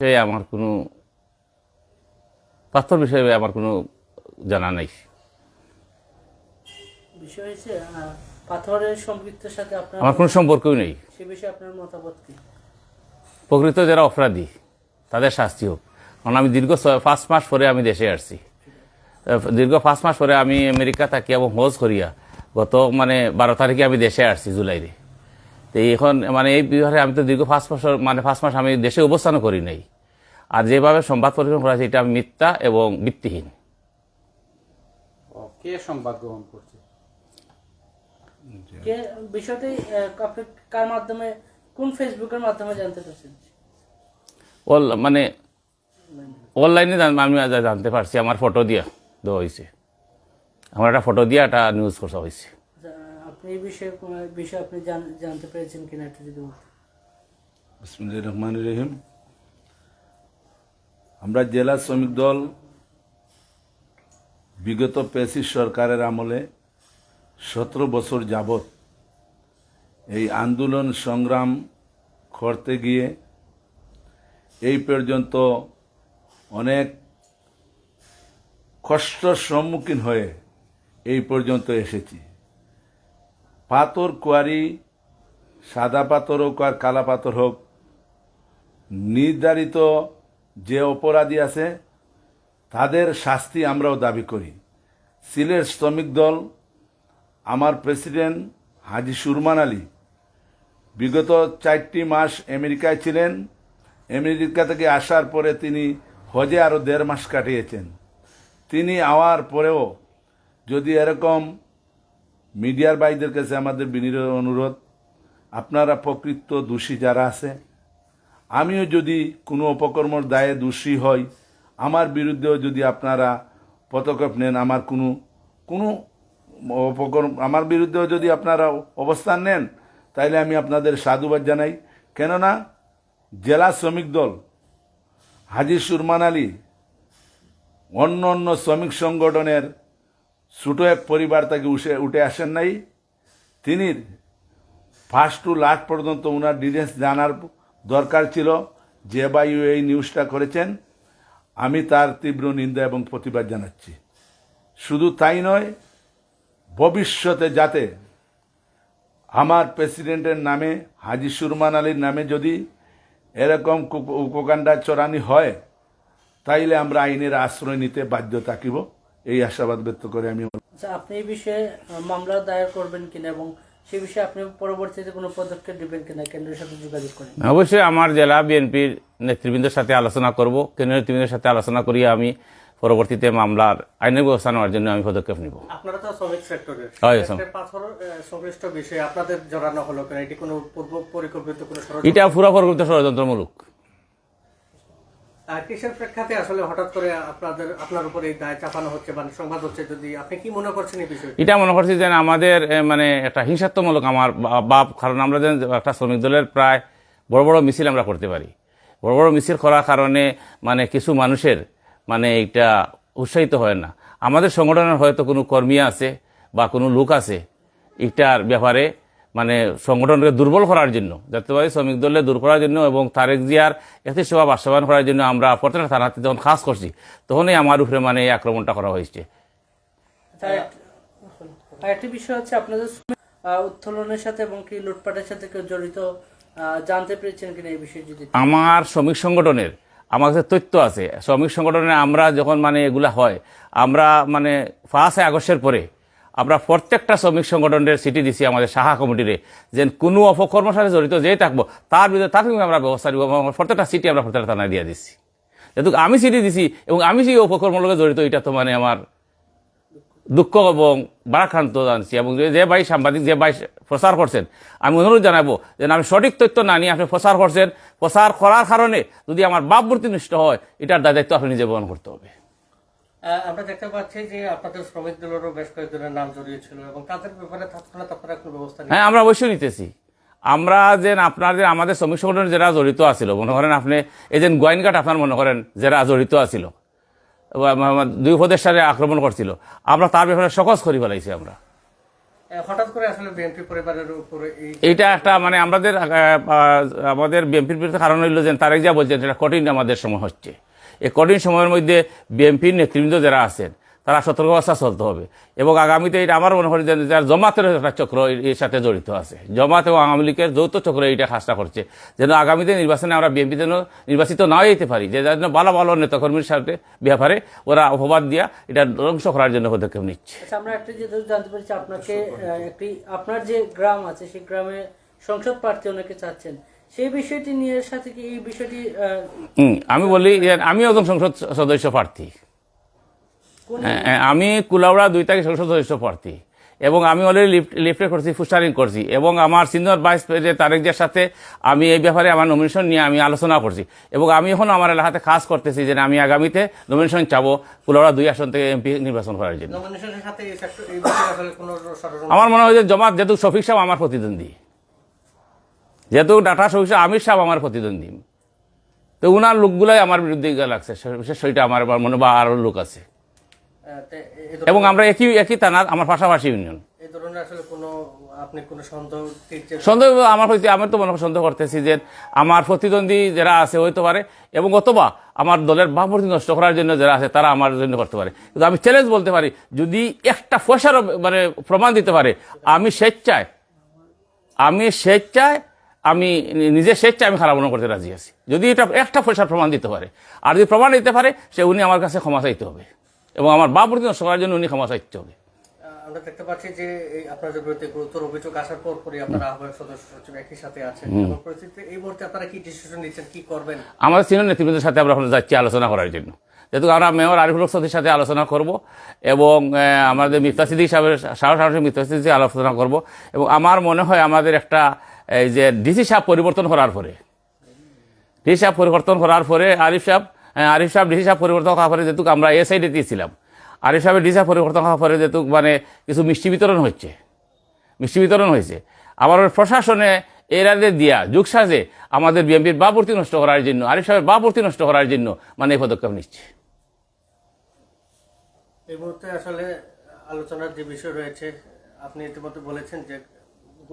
বিষয়ে আমার কোনো পাথর বিষয়ে আমার কোনো জানা নাই। বিষয় হচ্ছে পাথরের সম্পৃক্তের সাথে আপনার আমার কোনো সম্পর্কই নেই। সে বিষয়ে আপনার মতামত কি? প্রকৃত যারা অপরাধী তাদের শাস্তি হোক। কারণ আমি দীর্ঘ পাঁচ মাস পরে আমি দেশে আসছি। দীর্ঘ পাঁচ মাস পরে আমি আমেরিকা থাকি এবং হজ করিয়া গত মানে বারো তারিখে আমি দেশে আসছি জুলাইরে। তো এখন মানে এই বিহারে আমি তো দীর্ঘ পাঁচ বছর মানে পাঁচ মাস আমি দেশে অবস্থানও করি নাই। আর যেভাবে সংবাদ পরিবেশন করা হয়েছে এটা মিথ্যা এবং ভিত্তিহীন। ও, কে সংবাদ গ্রহণ করছে? কে বিষয়টি কার মাধ্যমে কোন ফেসবুকের মাধ্যমে জানতে পারছেন অল মানে অনলাইনে জান- আমি জানতে পারছি আমার ফটো দিয়া দেওয়া হয়েছে। আমার একটা ফটো দিয়ে একটা নিউজ করা হয়েছে। এই বিষয়ে বিষয়ে আপনি জানতে পেরেছেন কিনা একটু যদি। রহমান রহিম আমরা জেলা শ্রমিক দল বিগত পেসি সরকারের আমলে সতেরো বছর যাবৎ এই আন্দোলন সংগ্রাম করতে গিয়ে এই পর্যন্ত অনেক কষ্ট সম্মুখীন হয়ে এই পর্যন্ত এসেছি পাথর কোয়ারি, সাদা পাথর হোক আর কালা পাথর হোক, নির্ধারিত যে অপরাধী আছে, তাদের শাস্তি আমরাও দাবি করি। সিলেট শ্রমিক দল, আমার প্রেসিডেন্ট হাজি সুরমান আলী, বিগত চারটি মাস আমেরিকায় ছিলেন। আমেরিকা থেকে আসার পরে তিনি হজে আরও দেড় মাস কাটিয়েছেন। তিনি আওয়ার পরেও যদি এরকম মিডিয়ার ভাইদের কাছে আমাদের বিনীত অনুরোধ, আপনারা প্রকৃত দোষী যারা আছে, আমিও যদি কোনো অপকর্মর দায়ে দোষী হই, আমার বিরুদ্ধেও যদি আপনারা পদক্ষেপ নেন, আমার কোনো কোনো অপকর্ম, আমার বিরুদ্ধেও যদি আপনারা অবস্থান নেন, তাইলে আমি আপনাদের সাধুবাদ জানাই। কেননা, জেলা শ্রমিক দল, হাজি সুরমান আলী, অন্য অন্য শ্রমিক সংগঠনের ছোট এক পরিবার তাকে উঠে উঠে আসেন নাই। তিনি ফার্স্ট টু লাস্ট পর্যন্ত ওনার ডিটেলস জানার দরকার ছিল, যে বায়ু এই নিউজটা করেছেন। আমি তার তীব্র নিন্দা এবং প্রতিবাদ জানাচ্ছি। শুধু তাই নয়, ভবিষ্যতে যাতে আমার প্রেসিডেন্টের নামে, হাজি সুরমান আলীর নামে যদি এরকম উপকাণ্ডা চড়ানি হয়, তাইলে আমরা আইনের আশ্রয় নিতে বাধ্য থাকিব। এই আশাবাদ ব্যক্ত করে আমি আচ্ছা আপনি এই বিষয়ে মামলা দায়ের করবেন কিনা এবং সে বিষয়ে আপনি পরবর্তীতে কোনো পদক্ষেপ নেবেন কিনা কেন্দ্রের সাথে যোগাযোগ করেন অবশ্যই আমার জেলা বিএনপির নেতৃবৃন্দের সাথে আলোচনা করব। কেন্দ্রীয় নেতৃবৃন্দের সাথে আলোচনা করিয়ে আমি পরবর্তীতে মামলার আইনের ব্যবস্থা নেওয়ার জন্য আমি পদক্ষেপ নিব। আপনারা তো শ্রমিক সেক্টরের। পাথর সংশ্লিষ্ট বিষয়ে আপনাদের জড়ানো হলো কেন? এটি কোনো পূর্ব পরিকল্পিত কোনো এটা পুরো পরিকল্পিত ষড়যন্ত্রমূলক। কিসের প্রেক্ষাতে আসলে হঠাৎ করে আপনাদের, আপনার উপর দায় চাপানো হচ্ছে বা সংবাদ হচ্ছে যদি আপনি কি মনে করছেন এই বিষয়টি এটা মনে করছি যে আমাদের মানে একটা হিংসাত্মমূলক আমার বাপ, কারণ আমরা যেন একটা শ্রমিক দলের প্রায় বড় বড় মিছিল আমরা করতে পারি। বড় বড় মিছিল করার কারণে মানে কিছু মানুষের মানে এটা উৎসাহিত হয় না। আমাদের সংগঠনের হয়তো কোনো কর্মী আছে বা কোনো লোক আছে এটার ব্যাপারে মানে সংগঠনকে দুর্বল করার জন্য জাতীয়বাদী শ্রমিক দলে দূর করার জন্য এবং তারেক জিয়ার একটি সভা বাস্তবায়ন করার জন্য আমরা প্রত্যেকটা থানাতে যখন খাস করছি তখনই আমার উপরে মানে এই আক্রমণটা করা হয়েছে। আচ্ছা, আরেকটি- বিষয় হচ্ছে আপনাদের উত্তোলনের সাথে এবং কি লুটপাটের সাথে কেউ জড়িত জানতে পেরেছেন কিনা এই বিষয়ে যদি আমার শ্রমিক সংগঠনের আমার কাছে তথ্য আছে। শ্রমিক সংগঠনে আমরা যখন মানে এগুলা হয় আমরা মানে ফার্স্ট আগস্টের পরে আমরা প্রত্যেকটা শ্রমিক সংগঠনের সিটি দিছি আমাদের সাহা কমিটিরে যে কোনো অপকর্মের সাথে জড়িত যেই থাকব, তার বিরুদ্ধে তাৎক্ষণিক আমরা ব্যবস্থা নিব প্রত্যেকটা সিটি আমরা প্রত্যেকটা থানায় দিয়ে দিচ্ছি। যেহেতু আমি সিটি দিছি এবং আমি সেই অপকর্মের লগে জড়িত, এটা তো মানে আমার দুঃখ এবং বারাক্রান্ত জানছি এবং যে- ভাই সাংবাদিক, যে ভাই প্রচার করছেন, আমি অনুরোধ জানাব যে আমি সঠিক তথ্য না নিয়ে আপনি প্রচার করছেন। প্রচার করার কারণে যদি আমার বাপমূর্তি নষ্ট হয়, এটার দায়িত্ব আপনি নিজে বহন করতে হবে। আমরা দেখতে পাচ্ছি যে আপনাদের শ্রমিক দলেরও বেশ কয়েকজনের নাম জড়িয়েছিল এবং তাদের ব্যাপারে তৎক্ষণাৎ আপনারা কোনো ব্যবস্থা হ্যাঁ আমরা অবশ্যই নিতেছি। আমরা যে আপনাদের আমাদের শ্রমিক সংগঠনের যারা জড়িত আছিল মনে করেন আপনি এই যে গোয়েনঘাট আপনার মনে করেন যারা জড়িত আছিল দুই উপদেষ্টারে আক্রমণ করছিল আমরা তার ব্যাপারে সকস করি ফেলাইছি আমরা। হঠাৎ করে আসলে বিএনপি পরিবারের উপরে এইটা একটা মানে আমাদের আমাদের বিএনপির বিরুদ্ধে কারণ হইল যে তারেক যা বলছেন এটা কঠিন আমাদের সময় হচ্ছে। এই কঠিন সময়ের মধ্যে বিএনপির নেতৃবৃন্দ যারা আছেন তারা সতর্ক অবস্থা চলতে হবে। এবং আগামীতে এটা আমার মনে হয় যে যার জমাতের একটা চক্র এর- সাথে জড়িত আছে জমাত এবং আওয়ামী লীগের যৌথ চক্র এইটা কাজটা করছে যেন আগামীতে নির্বাচনে আমরা বিএনপি যেন নির্বাচিত নাও যেতে পারি যে যেন ভালো ভালো নেতাকর্মীর সাথে ব্যাপারে ওরা অপবাদ দিয়া এটা ধ্বংস করার জন্য পদক্ষেপ নিচ্ছে। আচ্ছা আমরা একটা যেহেতু জানতে পেরেছি আপনাকে একটি আপনার যে গ্রাম আছে সেই গ্রামে সংসদ প্রার্থী অনেকে চাচ্ছেন। সেই বিষয়টি নিয়ে সাথে কি এই বিষয়টি আমি বলি আমি একজন সংসদ সদস্য প্রার্থী। আমি কুলাউড়া দুই তারিখ সংসদ সদস্য প্রার্থী। এবং আমি অলরেডি লিফট লিফটে করছি ফুস্টারিং করছি। এবং আমার সিনিয়র ভাইস প্রেসিডেন্ট তারেকদের সাথে আমি এই ব্যাপারে আমার নমিনেশন নিয়ে আমি আলোচনা করছি। এবং আমি এখন আমার এলাকাতে কাজ করতেছি যে আমি আগামীতে নমিনেশন চাবো কুলাউড়া দুই আসন থেকে এমপি নির্বাচন করার জন্য। আমার মনে হয় যে জমাত যেহেতু শফিক সাহেব আমার প্রতিদ্বন্দ্বী। যেহেতু ডাটা সাহেব আমির সাহেব আমার প্রতিদ্বন্দ্বী। তো উনার লোকগুলাই আমার বিরুদ্ধে গিয়ে লাগছে বিশেষ সেটা আমার মনে বা আরও লোক আছে। এবং আমরা একই একই থানার আমার পাশাপাশি ইউনিয়ন। সন্দেহ আমার হইতে আমি তো মনে সন্দেহ করতেছি যে আমার প্রতিদ্বন্দ্বী যারা আছে হইতে পারে এবং অথবা আমার দলের ভাবমূর্তি নষ্ট করার জন্য যারা আছে তারা আমার জন্য করতে পারে। কিন্তু আমি চ্যালেঞ্জ বলতে পারি যদি একটা পয়সারও মানে প্রমাণ দিতে পারে আমি স্বেচ্ছায় আমি স্বেচ্ছায় আমি নিজে স্বেচ্ছায় আমি খারাপ মনে করতে রাজি আছি। যদি এটা একটা পয়সার প্রমাণ দিতে পারে। আর যদি প্রমাণ দিতে পারে সে উনি আমার কাছে ক্ষমা চাইতে হবে। এবং আমার ভাবমূর্তি নষ্ট করার জন্য উনি ক্ষমা চাইতে হবে। আমরা দেখতে পাচ্ছি যে আপনাদের বিরুদ্ধে গুরুতর অভিযোগ আসার পর পরই আপনারা আহ্বায়ক সদস্য সচিব একই সাথে আছেন। পরিস্থিতিতে এই মুহূর্তে আপনারা কি ডিসিশন নিচ্ছেন কি করবেন? আমাদের সিনিয়র নেতৃবৃন্দের সাথে আমরা এখন যাচ্ছি আলোচনা করার জন্য। যেহেতু আমরা মেয়র আরিফুল সদির সাথে আলোচনা করব এবং আমাদের সিদ্দিক সাহেবের সাহস সাহসী মিফতা আলোচনা করব। এবং আমার মনে হয় আমাদের একটা এই যে ডিসি সাহেব পরিবর্তন করার পরে ডিসি সাহেব পরিবর্তন করার পরে আরিফ সাহেব হ্যাঁ, আরিফ সাহেব ডিসি সাহেব পরিবর্তন করার পরে যেহেতু আমরা এ সাইডে দিয়েছিলাম আরিফ সাহেবের ডিসি সাহেব পরিবর্তন করার পরে যেহেতু মানে কিছু মিষ্টি বিতরণ হচ্ছে মিষ্টি বিতরণ হয়েছে আবার প্রশাসনে এরাদের দিয়া যুগ সাজে আমাদের বিএনপির বাবর্তি নষ্ট করার জন্য আরিফ সাহেবের বাবর্তি নষ্ট করার জন্য মানে এই পদক্ষেপ নিচ্ছে। এই মুহূর্তে আসলে আলোচনার যে বিষয় রয়েছে আপনি ইতিমধ্যে বলেছেন যে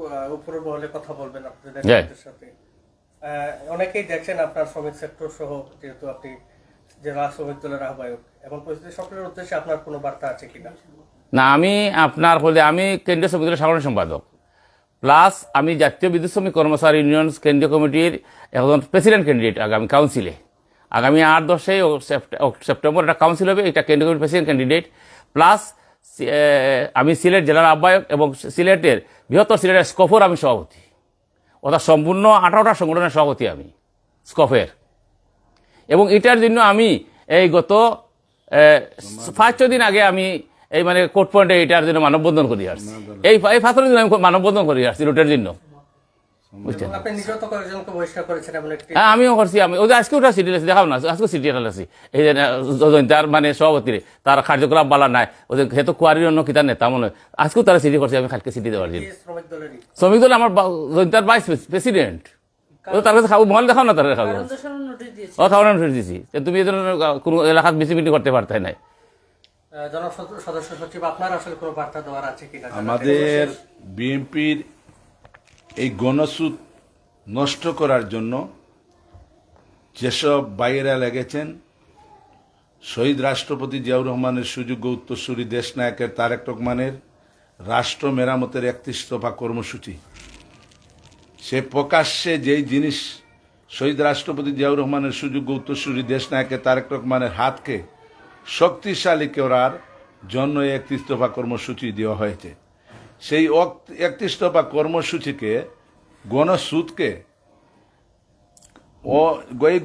আহ, উপরের মহলে কথা বলবেন আপনাদের সাথে। অনেকেই দেখছেন আপনার শ্রমিক সেক্টর সহ যেহেতু আপনি জেলা শ্রমিক দলের আহ্বায়ক এবং সকলের উদ্দেশ্যে আপনার কোনো বার্তা আছে কিনা? না আমি আপনার হলে আমি কেন্দ্রীয় শ্রমিক দলের সাধারণ সম্পাদক। প্লাস আমি জাতীয় বিদ্যুৎ শ্রমিক কর্মচারী ইউনিয়ন কেন্দ্রীয় কমিটির একজন প্রেসিডেন্ট ক্যান্ডিডেট আগামী কাউন্সিলে। আগামী আট দশে ও সেপ্ট- ও সেপ্টেম্বর একটা কাউন্সিল হবে এটা কেন্দ্রীয় কমিটির প্রেসিডেন্ট ক্যান্ডিডেট। প্লাস আমি সিলেট জেলার আহ্বায়ক এবং সিলেটের বৃহত্তর সিলেটের স্কোফের আমি সভাপতি। অর্থাৎ সম্পূর্ণ আঠারোটা সংগঠনের সভাপতি আমি স্কোফের। এবং এটার জন্য আমি এই গত পাঁচ ছ দিন আগে আমি এই মানে কোর্ট পয়েন্টে এটার জন্য মানববন্ধন করি আসছি। এই এই ফাঁসের জন্য আমি মানববন্ধন করি আসছি রুটের জন্য। আমিও করছি আমি ওই আজকে ওটা সিটি আছে দেখাও না আজকে সিটি আছে এই যে তার মানে সভাপতিরে তার কার্যকলাপ বালা নাই ওদের হেতু কুয়ারির অন্য কিতার নেতা মনে হয়। আজকেও তারা সিটি করছে আমি কালকে সিটি দেওয়ার জন্য। শ্রমিক দল আমার জয়ন্তার ভাইস প্রেসিডেন্ট। ও তার কাছে খাব মহল দেখাও না তারা খাব। ও খাওয়ানো নোটিশ দিছি তুমি এই ধরনের কোনো এলাকাত বেশি মিটিং করতে পারতে নাই। আমাদের বিএনপির এই গণসূত নষ্ট করার জন্য যেসব বাইরা লেগেছেন, শহীদ রাষ্ট্রপতি জিয়াউর রহমানের সুযোগ্য উত্তরসূরি দেশনায়কের তারেক রহমানের রাষ্ট্র মেরামতের একত্রিশ দফা কর্মসূচি। সে প্রকাশ্যে যেই জিনিস শহীদ রাষ্ট্রপতি জিয়াউর রহমানের সুযোগ্য উত্তরসূরি দেশনায়কের তারেক রহমানের হাতকে শক্তিশালী করার জন্য একত্রিশ দফা কর্মসূচি দেওয়া হয়েছে। সেই একত্রিশ দফা কর্মসূচিকে গণসূতকে ও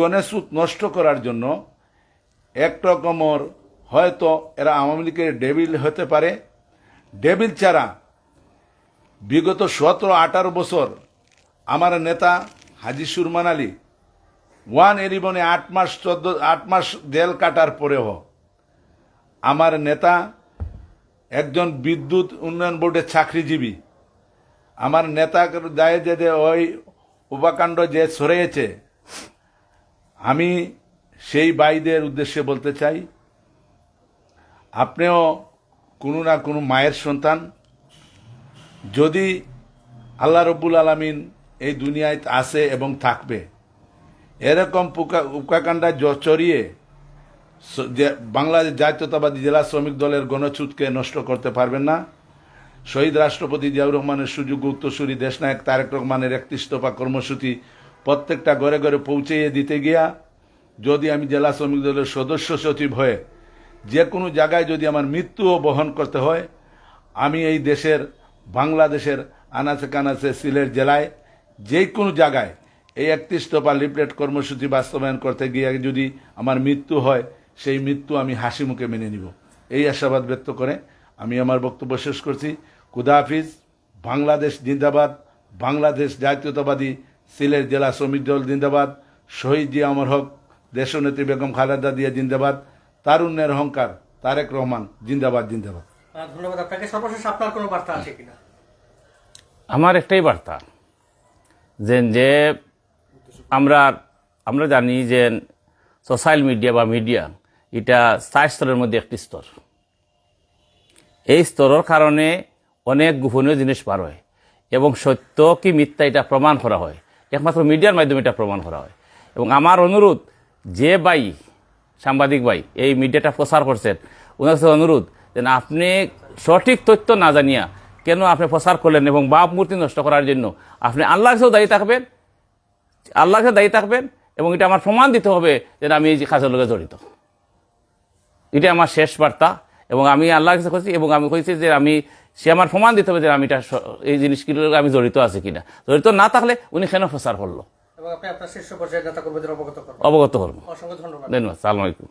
গণসূত নষ্ট করার জন্য এক রকমর হয়তো এরা আওয়ামী লীগের ডেবিল হতে পারে। ডেবিল ছাড়া বিগত সতেরো, আঠারো বছর আমার নেতা হাজি সুরমান আলী ওয়ান এরিবনে আট মাস চোদ্দ, আট মাস জেল কাটার পরেও আমার নেতা একজন বিদ্যুৎ উন্নয়ন বোর্ডের চাকরিজীবী। আমার নেতা দায়ে যে ওই উপাকাণ্ড যে সরেছে আমি সেই বাইদের উদ্দেশ্যে বলতে চাই, আপনিও কোনো না কোনো মায়ের সন্তান। যদি আল্লাহ রব্বুল আলমিন এই দুনিয়ায় আছে এবং থাকবে, এরকম পোকা উকাকাণ্ডা চড়িয়ে বাংলাদেশ জাতীয়তাবাদী জেলা শ্রমিক দলের গণছুটকে নষ্ট করতে পারবেন না। শহীদ রাষ্ট্রপতি জিয়াউর রহমানের সুযোগ্য উত্তরসূরি দেশনায়ক তারেক রহমানের একত্রিশ দফা কর্মসূচি প্রত্যেকটা ঘরে ঘরে পৌঁছিয়ে দিতে গিয়া, যদি আমি জেলা শ্রমিক দলের সদস্য সচিব হয়ে যে কোনো জায়গায় যদি আমার মৃত্যুও বহন করতে হয়, আমি এই দেশের, বাংলাদেশের আনাচে কানাচে সিলেট জেলায় যে কোনো জায়গায় এই একত্রিশ দফা লিফলেট কর্মসূচি বাস্তবায়ন করতে গিয়ে যদি আমার মৃত্যু হয় সেই মৃত্যু আমি হাসি মুখে মেনে নিব। এই আশাবাদ ব্যক্ত করে আমি আমার বক্তব্য শেষ করছি। খুদাহাফিজ বাংলাদেশ জিন্দাবাদ বাংলাদেশ জাতীয়তাবাদী সিলেট জেলা শ্রমিক দল জিন্দাবাদ শহীদ জিয়া অমর হক দেশনেত্রী বেগম খালেদা দিয়া জিন্দাবাদ তারুণ্যের অহংকার তারেক রহমান জিন্দাবাদ জিন্দাবাদ। ধন্যবাদ আপনাকে। সর্বশেষ আপনার কোনো বার্তা আছে কিনা? আমার একটাই বার্তা। যে যে আমরা আমরা জানি যে সোশ্যাল মিডিয়া বা মিডিয়া এটা চার স্তরের মধ্যে একটি স্তর। এই স্তরের কারণে অনেক গোপনীয় জিনিস পার হয় এবং সত্য কি মিথ্যা এটা প্রমাণ করা হয়। একমাত্র মিডিয়ার মাধ্যমে এটা প্রমাণ করা হয়। এবং আমার অনুরোধ, যে বাই সাংবাদিক ভাই, এই মিডিয়াটা প্রচার করছেন, ওনার কাছে অনুরোধ যে না, আপনি সঠিক তথ্য না জানিয়া কেন আপনি প্রচার করলেন এবং বাপ মূর্তি নষ্ট করার জন্য আপনি আল্লাহর কাছেও দায়ী থাকবেন, আল্লাহর কাছে দায়ী থাকবেন এবং এটা আমার প্রমাণ দিতে হবে যে আমি এই কাজের লোকে জড়িত। এটা আমার শেষ বার্তা। এবং আমি আল্লাহর কাছে খুঁজছি এবং আমি কইছি যে আমি সে আমার প্রমাণ দিতে হবে যে আমি এটা এই জিনিসগুলো আমি জড়িত আছি কিনা। জড়িত না থাকলে উনি কেন প্রচার করল? অবগত করব। অসংখ্য ধন্যবাদ। ধন্যবাদ আলাইকুম।